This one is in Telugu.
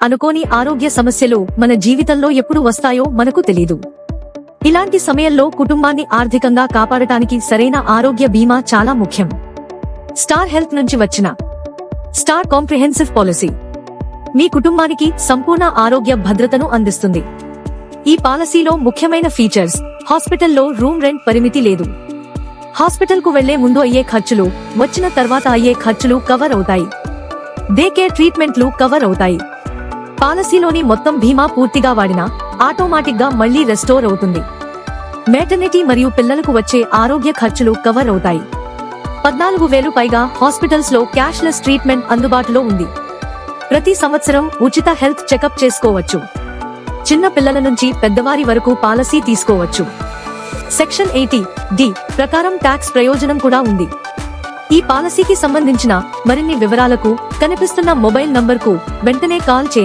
అనుకోని ఆరోగ్య సమస్యలు మన జీవితంలో ఎప్పుడు వస్తాయో మనకు తెలియదు ఇలాంటి సమయంలో కుటుంబాన్ని ఆర్థికంగా కాపాడటానికి సరైన ఆరోగ్య బీమా చాలా ముఖ్యం. స్టార్ హెల్త్ నుంచి వచ్చిన స్టార్ కాంప్రిహెన్సివ్ పాలసీ. మీ కుటుంబానికి సంపూర్ణ ఆరోగ్య భద్రతను అందిస్తుంది. ఈ పాలసీలో ముఖ్యమైన ఫీచర్స్. హాస్పిటల్లో రూమ్ రెంట్ పరిమితి లేదు. హాస్పిటల్కు వెళ్ళే ముందు అయ్యే ఖర్చులు వచ్చిన తర్వాత అయ్యే ఖర్చులు కవర్ అవుతాయి. డే కేర్ ట్రీట్మెంట్లు కవర్ అవుతాయి. పాలసీలోని మొత్తం బీమా పూర్తిగా వాడినా ఆటోమేటిక్గా మళ్ళీ రెస్టోర్ అవుతుంది. మెటర్నిటీ మరియు పిల్లలకు వచ్చే ఆరోగ్య ఖర్చులు కవర్ అవుతాయి. పద్నాలుగు వేలు పైగా హాస్పిటల్స్లో క్యాష్లెస్ ట్రీట్మెంట్ అందుబాటులో ఉంది. ప్రతి సంవత్సరం ఉచిత హెల్త్ చెకప్ చేసుకోవచ్చు. చిన్న పిల్లల నుంచి పెద్దవారి వరకు పాలసీ తీసుకోవచ్చు. సెక్షన్ ఎయిటీ డి ప్రకారం ట్యాక్స్ ప్రయోజనం కూడా ఉంది. ఈ పాలసీకి సంబంధించిన మరిన్ని వివరాలకు కనిపిస్తున్న మొబైల్ నంబర్కు వెంటనే కాల్ చేయండి.